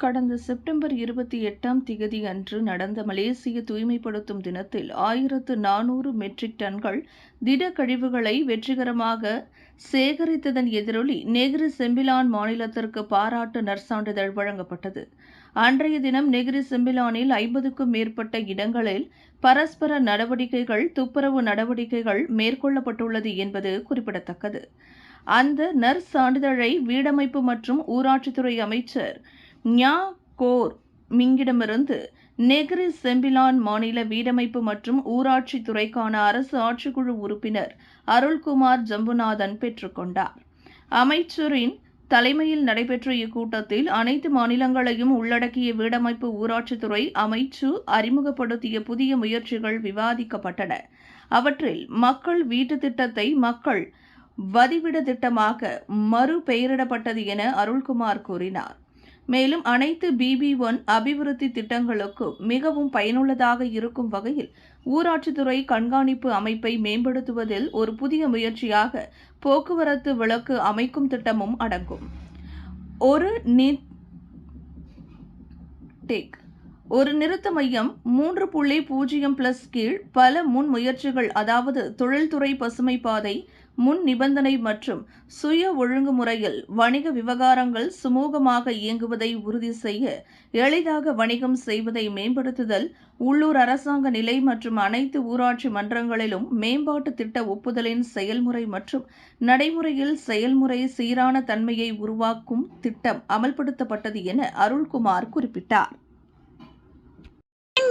கடந்த செப்டம்பர் இருபத்தி எட்டாம் திகதி அன்று நடந்த மலேசிய தூய்மைப்படுத்தும் தினத்தில் ஆயிரத்து நானூறு மெட்ரிக் டன்கள் திட கழிவுகளை வெற்றிகரமாக சேகரித்ததன் எதிரொலி நெகிரி செம்பிலான் மாநிலத்திற்கு பாராட்டு நற்சான்றிதழ் வழங்கப்பட்டது. அன்றைய தினம் நெகிரி செம்பிலானில் ஐம்பதுக்கும் மேற்பட்ட இடங்களில் பரஸ்பர நடவடிக்கைகள் துப்புரவு நடவடிக்கைகள் மேற்கொள்ளப்பட்டுள்ளது என்பது குறிப்பிடத்தக்கது. அந்த நற்சான்றிதழை வீடமைப்பு மற்றும் ஊராட்சித்துறை அமைச்சர் ஞா கோர் மிங்கிடமிருந்து நெகிரி செம்பிலான் மாநில வீடமைப்பு மற்றும் ஊராட்சி துறைக்கான அரசு ஆட்சிக்குழு உறுப்பினர் அருள்குமார் ஜம்புநாதன் பெற்றுக்கொண்டார் அமைச்சரின் தலைமையில் நடைபெற்ற இக்கூட்டத்தில் அனைத்து மாநிலங்களையும் உள்ளடக்கிய வீடமைப்பு ஊராட்சித்துறை அமைச்சு அறிமுகப்படுத்திய புதிய முயற்சிகள் விவாதிக்கப்பட்டன. அவற்றில் மக்கள் வீட்டு திட்டத்தை மக்கள் வதிவிட திட்டமாக மறுபெயரிடப்பட்டது என அருள்குமார் கூறினார். மேலும் அனைத்து பிபி ஒன் அபிவிருத்தி திட்டங்களுக்கும் மிகவும் பயனுள்ளதாக இருக்கும் வகையில் ஊராட்சித்துறை கண்காணிப்பு அமைப்பை மேம்படுத்துவதில் ஒரு புதிய முயற்சியாக போக்குவரத்து விளக்கு அமைக்கும் திட்டமும் அடங்கும். ஒரு டேக். ஒரு நிறுத்த மையம் மூன்று புள்ளி பூஜ்ஜியம் பிளஸ் கீழ் பல முன் முயற்சிகள் அதாவது தொழில்துறை பசுமை பாதை முன் நிபந்தனை மற்றும் சுய ஒழுங்குமுறையில் வணிக விவகாரங்கள் சுமூகமாக இயங்குவதை உறுதி செய்ய எளிதாக வணிகம் செய்வதை மேம்படுத்துதல் உள்ளூர் அரசாங்க நிலை மற்றும் அனைத்து ஊராட்சி மன்றங்களிலும் மேம்பாட்டு திட்ட ஒப்புதலின் செயல்முறை மற்றும் நடைமுறையில் செயல்முறை சீரான தன்மையை உருவாக்கும் திட்டம் அமல்படுத்தப்பட்டது என அருள்குமார் குறிப்பிட்டார்.